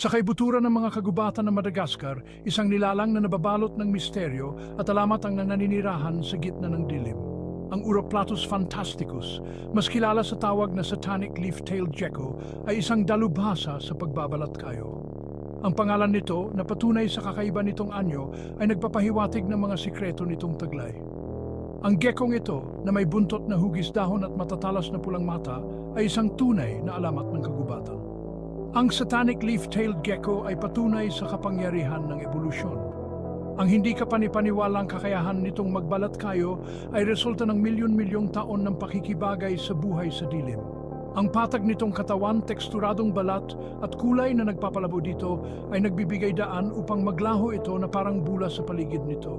Sa kaibuturan ng mga kagubatan ng Madagascar, isang nilalang na nababalot ng misteryo at alamat ang nananirahan sa gitna ng dilim. Ang Uroplatus fantasticus, mas kilala sa tawag na satanic leaf-tailed gecko, ay isang dalubhasa sa pagbabalat kayo. Ang pangalan nito, na patunay sa kakaiba nitong anyo, ay nagpapahiwatig ng mga sikreto nitong taglay. Ang geckong ito, na may buntot na hugis dahon at matatalas na pulang mata, ay isang tunay na alamat ng kagubatan. Ang satanic leaf-tailed gecko ay patunay sa kapangyarihan ng ebolusyon. Ang hindi kapanipaniwalang kakayahan nitong magbalat kayo ay resulta ng milyon-milyong taon ng pakikibagay sa buhay sa dilim. Ang patag nitong katawan, teksturadong balat at kulay na nagpapalabo dito ay nagbibigay daan upang maglaho ito na parang bula sa paligid nito.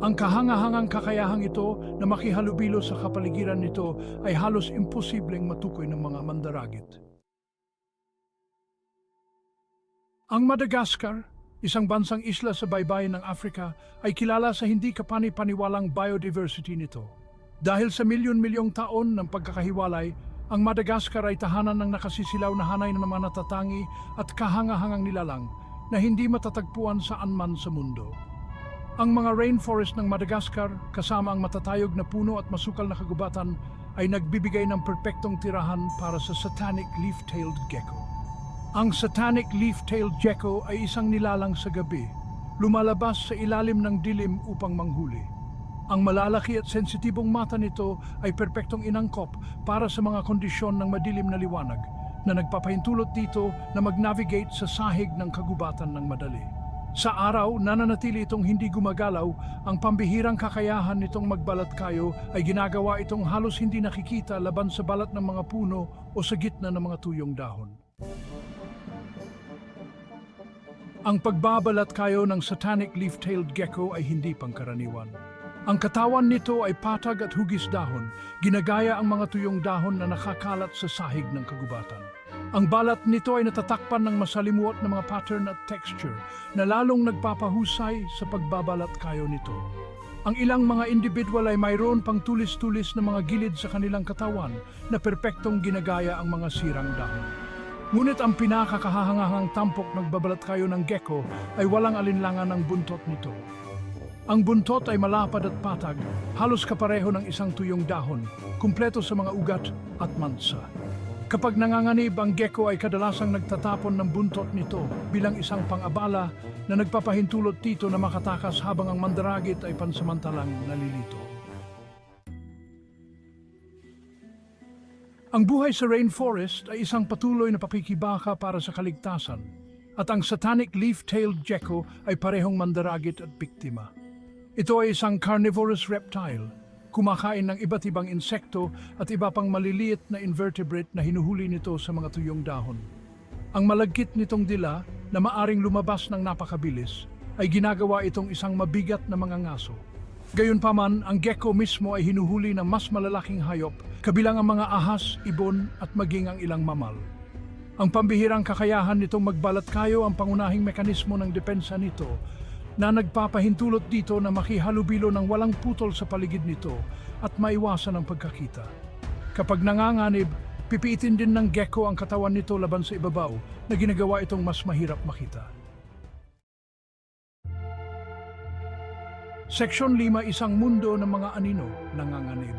Ang kahangahangang kakayahang ito na makihalubilo sa kapaligiran nito ay halos imposibleng matukoy ng mga mandaragit. Ang Madagascar, isang bansang isla sa baybayin ng Afrika, ay kilala sa hindi kapani-paniwalang biodiversity nito. Dahil sa milyon-milyong taon ng pagkakahiwalay, ang Madagascar ay tahanan ng nakasisilaw na hanay ng mga natatangi at kahangahangang nilalang na hindi matatagpuan saan man sa mundo. Ang mga rainforest ng Madagascar, kasama ang matatayog na puno at masukal na kagubatan, ay nagbibigay ng perpektong tirahan para sa satanic leaf-tailed gecko. Ang satanic leaf-tailed gecko ay isang nilalang sa gabi, lumalabas sa ilalim ng dilim upang manghuli. Ang malalaki at sensitibong mata nito ay perpektong inangkop para sa mga kondisyon ng madilim na liwanag na nagpapahintulot dito na mag-navigate sa sahig ng kagubatan ng madali. Sa araw, nananatili itong hindi gumagalaw, ang pambihirang kakayahan nitong magbalat kayo ay ginagawa itong halos hindi nakikita laban sa balat ng mga puno o sa gitna ng mga tuyong dahon. Ang pagbabalat kayo ng satanic leaf-tailed gecko ay hindi pangkaraniwan. Ang katawan nito ay patag at hugis dahon, ginagaya ang mga tuyong dahon na nakakalat sa sahig ng kagubatan. Ang balat nito ay natatakpan ng masalimuot na mga pattern at texture na lalong nagpapahusay sa pagbabalat kayo nito. Ang ilang mga individual ay mayroon pang tulis-tulis na mga gilid sa kanilang katawan na perpektong ginagaya ang mga sirang dahon. Ngunit ang pinakakahahangahangang tampok nagbabalat kayo ng gecko ay walang alinlangan ng buntot nito. Ang buntot ay malapad at patag, halos kapareho ng isang tuyong dahon, kumpleto sa mga ugat at mansa. Kapag nanganganib, ang gecko ay kadalasang nagtatapon ng buntot nito bilang isang pang-abala na nagpapahintulot dito na makatakas habang ang mandaragit ay pansamantalang nalilito. Ang buhay sa rainforest ay isang patuloy na pakikibaka para sa kaligtasan at ang satanic leaf-tailed gecko ay parehong mandaragit at biktima. Ito ay isang carnivorous reptile, kumakain ng iba't ibang insekto at iba pang maliliit na invertebrate na hinuhuli nito sa mga tuyong dahon. Ang malagkit nitong dila na maaring lumabas ng napakabilis ay ginagawa itong isang mabigat na mga ngaso. Gayunpaman, ang gecko mismo ay hinuhuli ng mas malalaking hayop, kabilang ang mga ahas, ibon at maging ang ilang mamal. Ang pambihirang kakayahan nitong magbalat kayo ang pangunahing mekanismo ng depensa nito na nagpapahintulot dito na makihalubilo ng walang putol sa paligid nito at maiwasan ang pagkakita. Kapag nanganganib, pipiitin din ng gecko ang katawan nito laban sa ibabaw na ginagawa itong mas mahirap makita. Seksyon 5, isang mundo ng mga anino nanganganib.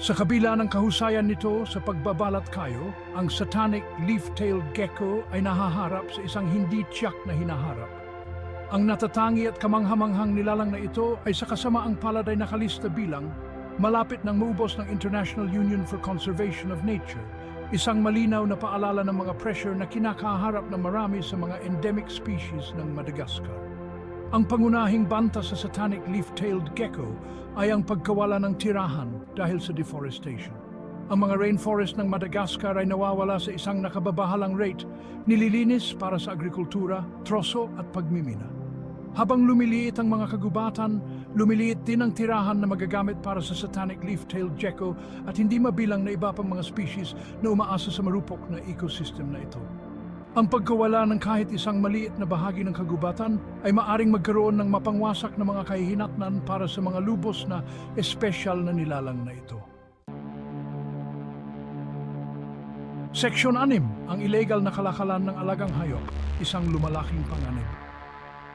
Sa kabila ng kahusayan nito sa pagbabalat kayo, ang satanic leaf-tailed gecko ay nahaharap sa isang hindi tiyak na hinaharap. Ang natatangi at kamanghamanghang nilalang na ito ay sa kasamaang palad ay nakalista bilang malapit ng maubos ng International Union for Conservation of Nature, isang malinaw na paalala ng mga pressure na kinakaharap ng marami sa mga endemic species ng Madagascar. Ang pangunahing banta sa satanic leaf-tailed gecko ay ang pagkawala ng tirahan dahil sa deforestation. Ang mga rainforest ng Madagascar ay nawawala sa isang nakababahalang rate, nililinis para sa agrikultura, troso at pagmimina. Habang lumiliit ang mga kagubatan, lumiliit din ang tirahan na magagamit para sa satanic leaf-tailed gecko at hindi mabilang na iba pang mga species na umaasa sa marupok na ecosystem na ito. Ang pagkawala ng kahit isang maliit na bahagi ng kagubatan ay maaring magkaroon ng mapangwasak na mga kahihinatnan para sa mga lubos na espesyal na nilalang na ito. Seksyon 6, ang illegal na kalakalan ng alagang hayop, isang lumalaking panganib.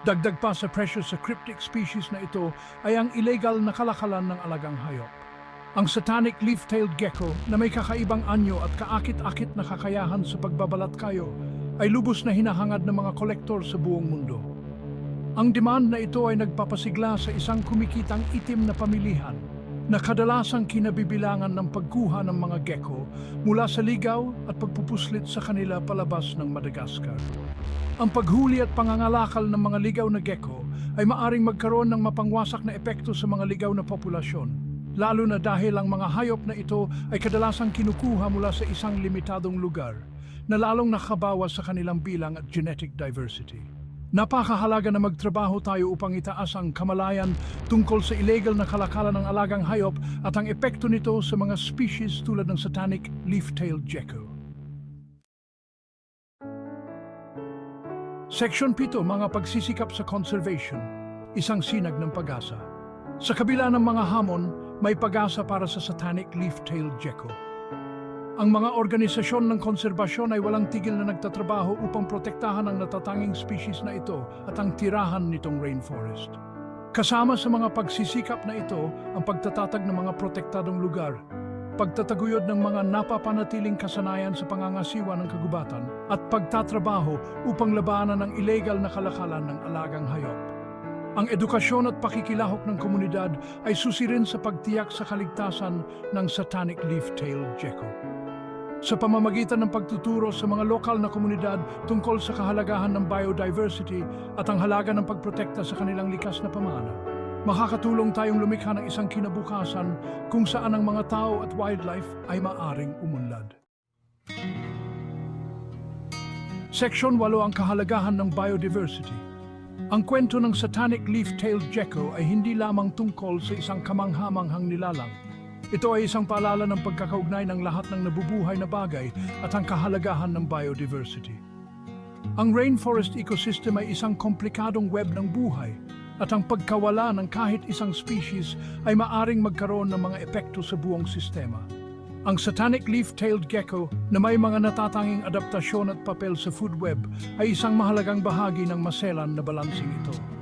Dagdag pa sa pressure sa cryptic species na ito ay ang illegal na kalakalan ng alagang hayop. Ang satanic leaf-tailed gecko na may kakaibang anyo at kaakit-akit na kakayahan sa pagbabalat kayo ay lubos na hinahangad ng mga kolektor sa buong mundo. Ang demand na ito ay nagpapasigla sa isang kumikitang itim na pamilihan na kadalasang kinabibilangan ng pagkuha ng mga gecko mula sa ligaw at pagpupuslit sa kanila palabas ng Madagascar. Ang paghuli at pangangalakal ng mga ligaw na gecko ay maaring magkaroon ng mapangwasak na epekto sa mga ligaw na populasyon, lalo na dahil ang mga hayop na ito ay kadalasang kinukuha mula sa isang limitadong lugar na lalong nakabawas sa kanilang bilang at genetic diversity. Napakahalaga na magtrabaho tayo upang itaas ang kamalayan tungkol sa illegal na kalakalan ng alagang hayop at ang epekto nito sa mga species tulad ng satanic leaf-tailed gecko. Section 7, mga pagsisikap sa conservation, isang sinag ng pag-asa. Sa kabila ng mga hamon, may pag-asa para sa satanic leaf-tailed gecko. Ang mga organisasyon ng konserbasyon ay walang tigil na nagtatrabaho upang protektahan ang natatanging species na ito at ang tirahan nitong rainforest. Kasama sa mga pagsisikap na ito ang pagtatatag ng mga protektadong lugar, pagtataguyod ng mga napapanatiling kasanayan sa pangangasiwa ng kagubatan at pagtatrabaho upang labanan ang illegal na kalakalan ng alagang hayop. Ang edukasyon at pakikilahok ng komunidad ay susirin sa pagtiyak sa kaligtasan ng satanic leaf-tailed gecko sa pamamagitan ng pagtuturo sa mga lokal na komunidad tungkol sa kahalagahan ng biodiversity at ang halaga ng pagprotekta sa kanilang likas na pamana. Makakatulong tayong lumikha ng isang kinabukasan kung saan ang mga tao at wildlife ay maaring umunlad. Section 8 ang kahalagahan ng biodiversity. Ang kwento ng satanic leaf-tailed gecko ay hindi lamang tungkol sa isang kamanghamanghang nilalang ito ay isang paalala ng pagkakaugnay ng lahat ng nabubuhay na bagay at ang kahalagahan ng biodiversity. Ang rainforest ecosystem ay isang komplikadong web ng buhay at ang pagkawala ng kahit isang species ay maaring magkaroon ng mga epekto sa buong sistema. Ang satanic leaf-tailed gecko na may mga natatanging adaptasyon at papel sa food web ay isang mahalagang bahagi ng maselan na balansing ito.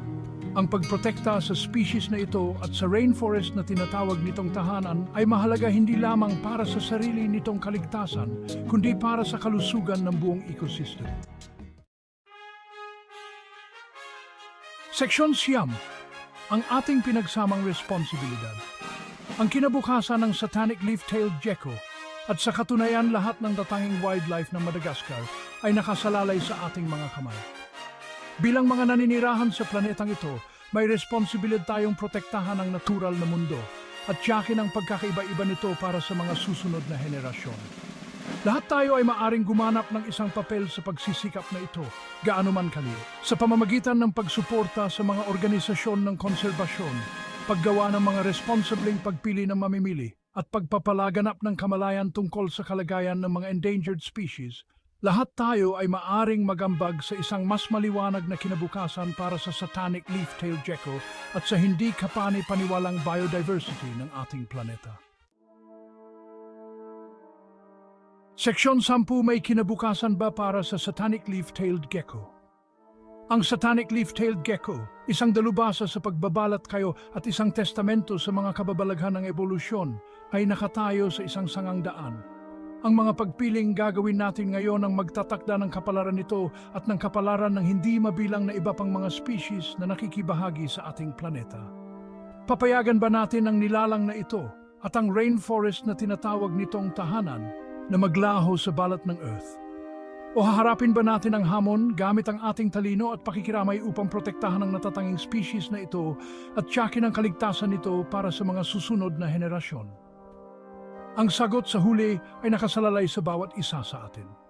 Ang pagprotekta sa species na ito at sa rainforest na tinatawag nitong tahanan ay mahalaga hindi lamang para sa sarili nitong kaligtasan, kundi para sa kalusugan ng buong ecosystem. Seksyon Siyam, ang ating pinagsamang responsibilidad. Ang kinabukasan ng satanic leaf-tailed gecko at sa katunayan lahat ng datanging wildlife ng Madagascar ay nakasalalay sa ating mga kamay. Bilang mga naninirahan sa planetang ito, may responsibilidad tayong protektahan ang natural na mundo at tiyakin ang pagkakaiba-iba nito para sa mga susunod na henerasyon. Lahat tayo ay maaring gumanap ng isang papel sa pagsisikap na ito, gaano man kali, sa pamamagitan ng pagsuporta sa mga organisasyon ng konserbasyon, paggawa ng mga responsibleng pagpili ng mamimili, at pagpapalaganap ng kamalayan tungkol sa kalagayan ng mga endangered species, lahat tayo ay maaring magambag sa isang mas maliwanag na kinabukasan para sa satanic leaf-tailed gecko at sa hindi kapani-paniwalang biodiversity ng ating planeta. Seksyon 10 may kinabukasan ba para sa satanic leaf-tailed gecko? Ang satanic leaf-tailed gecko, isang dalubhasa sa pagbabalat kayo at isang testamento sa mga kababalaghan ng evolusyon, ay nakatayo sa isang sangang daan. Ang mga pagpiling gagawin natin ngayon ang magtatakda ng kapalaran nito at ng kapalaran ng hindi mabilang na iba pang mga species na nakikibahagi sa ating planeta. Papayagan ba natin ang nilalang na ito at ang rainforest na tinatawag nitong tahanan na maglaho sa balat ng Earth? O haharapin ba natin ang hamon gamit ang ating talino at pakikiramay upang protektahan ang natatanging species na ito at tiyakin ang kaligtasan nito para sa mga susunod na henerasyon? Ang sagot sa huli ay nakasalalay sa bawat isa sa atin.